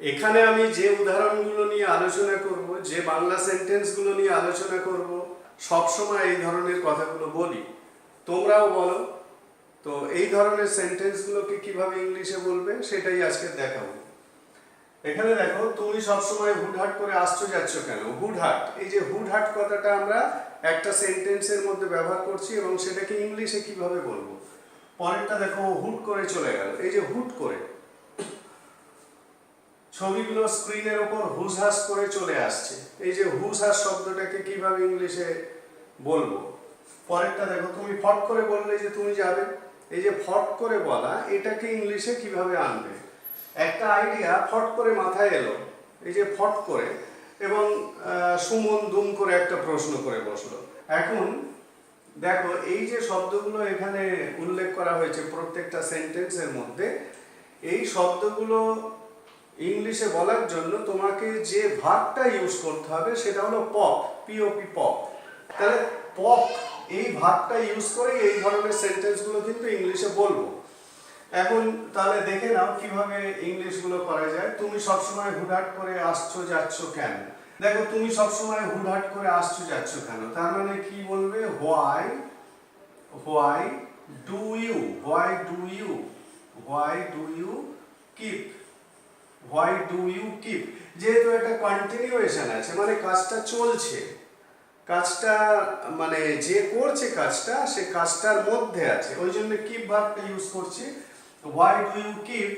এখানে আমি যে উদাহরণগুলো নিয়ে আলোচনা করব, যে বাংলা সেন্টেন্সগুলো নিয়ে আলোচনা করব, সবসময় এই ধরনের কথাগুলো বলি। তোমরাও বলো, তো এই ধরনের সেন্টেন্সগুলোকে কীভাবে ইংলিশে বলবে সেটাই আজকে দেখাবো। এখানে দেখো, তুমি সবসময় হুডহাট করে আসছো যাচ্ছ কেন? হুডহাট এই যে হুটহাট কথাটা আমরা একটা সেন্টেন্সের মধ্যে ব্যবহার করছি এবং সেটাকে ইংলিশে কীভাবে বলব? পরেরটা দেখো, হুট করে চলে গেল। এই যে হুট করে ছবিগুলো স্ক্রিনের ওপর হুসহাস করে চলে আসছে। এই যে হুসহাস শব্দটাকে কীভাবে ইংলিশে বলব? পরেরটা দেখো, তুমি ফট করে বললে যে তুমি যাবে। এই যে ফট করে বলা, এটাকে ইংলিশে কীভাবে আনবে? একটা আইডিয়া ফট করে মাথায় এলো। এই যে ফট করে, এবং সুমন দুম করে একটা প্রশ্ন করে বসল। এখন দেখো, এই যে শব্দগুলো এখানে উল্লেখ করা হয়েছে প্রত্যেকটা সেন্টেন্সের মধ্যে, এই শব্দগুলো ইংলিশে বলার জন্য তোমাকে যে ভার্বটা ইউজ করতে হবে সেটা হলো পপ পিওপি পপ তাহলে পপ এই ভার্বটা ইউজ করে এই ধরনের সেন্টেন্সগুলো কিন্তু ইংলিশে বলব। এখন তাহলে দেখে নাও কীভাবে ইংলিশগুলো করা যায়। তুমি সবসময় হুটহাট করে আসছো যাচ্ছ কেন? দেখো, তুমি সবসময় হুটহাট করে আসছো যাচ্ছ কেন? তার মানে কি বলবে? Why why do you why do you why do you keep why do you keep যেহেতু এটা কন্টিনিউয়েশন আছে মানে কাজটা চলছে। কাজটা মানে যে করছে কাজটা, সে কাজটার মধ্যে আছে। ওই জন্য কিপ ভার্বটা ইউজ করছি। হোয়াই ডু ইউ কিপ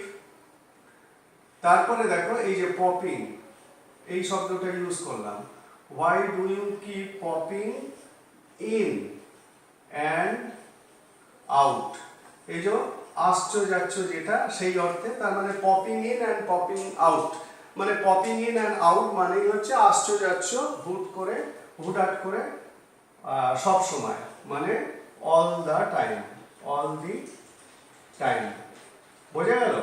তারপরে দেখো, এই যে পপিং এই শব্দটা ইউজ করলাম। Why do you keep popping in and out এই যে আসছো যাচ্ছ যেটা, সেই অর্থে তার মানে popping in and popping out মানে পপিং ইন অ্যান্ড আউট মানেই হচ্ছে আসছো যাচ্ছ হুট করে, হুটহাট করে সব সময়। মানে all the time all the time বোঝা গেল?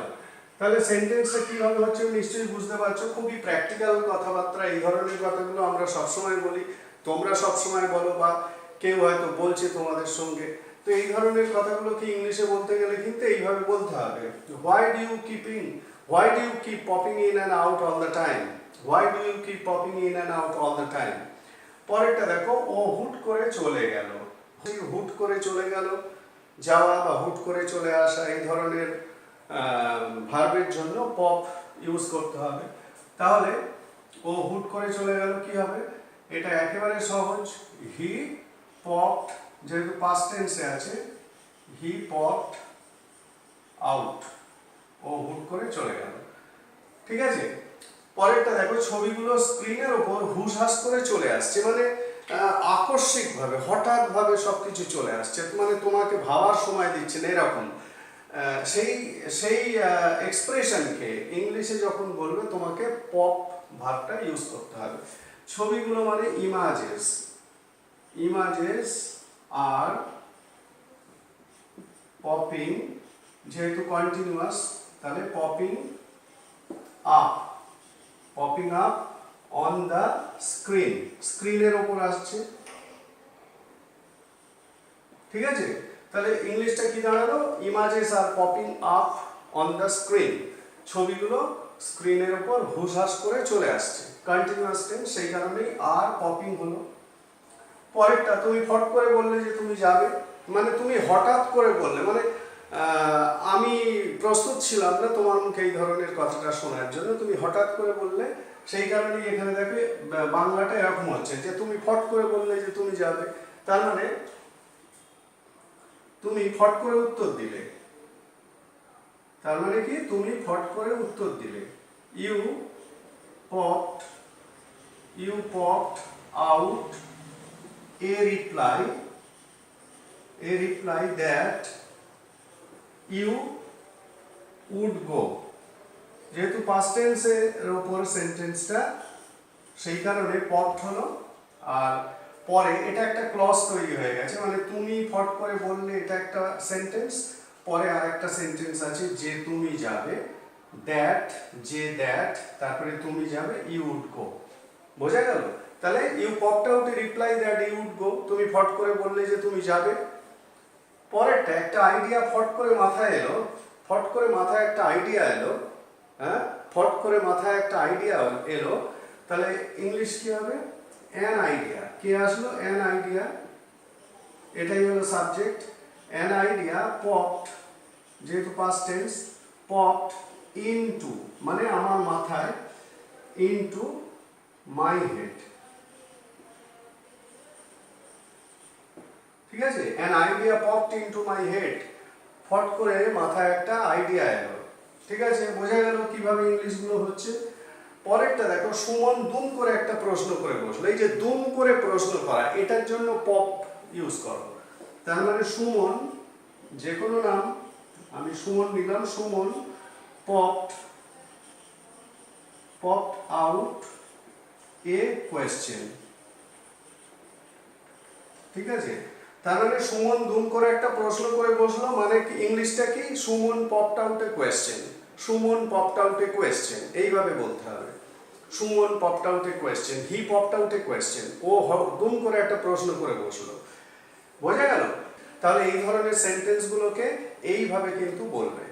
তাহলে সেন্টেন্সটা কীভাবে হচ্ছে নিশ্চয়ই বুঝতে পারছ। খুবই প্র্যাকটিক্যাল কথাবার্তা, এই ধরনের কথাগুলো আমরা সবসময় বলি। তোমরা সবসময় বলো বা কেউ হয়তো বলছে তোমাদের সঙ্গে। এই ধরনের কথাগুলোকে ইংলিশে বলতে গেলে কিন্তু এইভাবে বলতে হবে। Why do you keeping why do you keep popping in and out all the time why do you keep popping in and out all the time পরেরটা দেখো, ও হুট করে চলে গেল। হুট করে চলে গেল, যাওয়া বা হুট করে চলে আসা এই ধরনের ভার্বের জন্য পপ ইউজ করতে হবে। তাহলে ও হুট করে চলে গেল, কি হবে? এটা একেবারে সহজ। হি পপড যেহেতু পাস্ট টেন্সে আছে হি পপড আউট ও হুট করে চলে গেল। ঠিক আছে? পরেরটা দেখো, ছবিগুলো স্ক্রিনের ওপর হুসহাস করে চলে আসছে। মানে আকস্মিকভাবে, হঠাৎভাবে সবকিছু চলে আসছে। মানে তোমাকে ভাবার সময় দিচ্ছে না, এরকম। সেই সেই এক্সপ্রেশনকে ইংলিশে যখন বলবে, তোমাকে পপ ভাবটা ইউজ করতে হবে। ছবিগুলো মানে ইমাজেস ইমাজেস আর পপিং যেহেতু কন্টিনিউয়াস তাহলে popping up popping up on the screen স্ক্রিনের ওপর আসছে। ঠিক আছে? তাহলে ইংলিশটা কি দাঁড়াল? Images are popping up on the screen ছবিগুলো স্ক্রিনের ওপর হুসহাস করে চলে আসছে। কন্টিনিউয়াস টেন্স সেই কারণেই আর পপিং হলো। পরেরটা তুমি ফট করে বললে যে তুমি যাবে। মানে তুমি হঠাৎ করে বললে মানে আমি প্রস্তুত ছিলাম না তোমার মুখে এই ধরনের কথাটা শোনার জন্য। তুমি হঠাৎ করে বললে, সেই কারণেই এখানে দেখবে বাংলাটা এরকম হচ্ছে যে তুমি ফট করে বললে যে তুমি যাবে। তার মানে তুমি ফট করে উত্তর দিলে। তার মানে কি? তুমি ফট করে উত্তর দিলে। You popped you popped out a reply a reply that you would go. যেহেতু পাস্ট টেন্সের উপর সেন্টেন্সটা সেই কারণে পথ হলো। আর পরে এটা একটা ক্লজ তৈরি হয়ে গেছে মানে তুমি ফট করে বললে এটা একটা সেন্টেন্স পরে আর একটা সেন্টেন্স আছে, যে তুমি যাবে দ্যাট যে দ্যাট তারপরে তুমি যাবে ইউ উড গো বোঝা গেল? তাহলে you popped out a reply that you would go তুমি ফট করে বললে যে তুমি যাবে। পরেরটা, একটা আইডিয়া ফট করে মাথায় এলো, ফট করে মাথায় একটা আইডিয়া এলো হ্যাঁ? ফট করে মাথায় একটা আইডিয়া এলো, তাহলে ইংলিশ কি হবে? অ্যান আইডিয়া কে আসলো? অ্যান আইডিয়া এটাই হলো সাবজেক্ট অ্যান আইডিয়া পপড যেহেতু পাস্ট টেন্স পপড ইনটু মানে আমার মাথায় ইনটু মাই হেড ঠিক আছে? An idea popped into my head ফট করে মাথায় একটা আইডিয়া এলো। ঠিক আছে? বোঝা গেল কীভাবে ইংলিশগুলো হচ্ছে। পরেরটা দেখো, সুমন দুম করে একটা প্রশ্ন করে বসল। এই যে দুম করে প্রশ্ন করা, এটার জন্য পপ ইউজ করো। তার মানে সুমন, যে কোনো নাম, আমি সুমন নিলাম, Suman pop pop out a question ঠিক আছে? তার মানে সুমন দুম করে একটা প্রশ্ন করে বসল মানে ইংলিশটা কি? Suman popped out a question Suman popped out a question এইভাবে বলতে হবে। Suman popped out a question he popped out a question ও দুম করে একটা প্রশ্ন করে বসল। বোঝা গেল? তাহলে এই ধরনের সেন্টেন্সগুলোকে এইভাবে কিন্তু বলবে।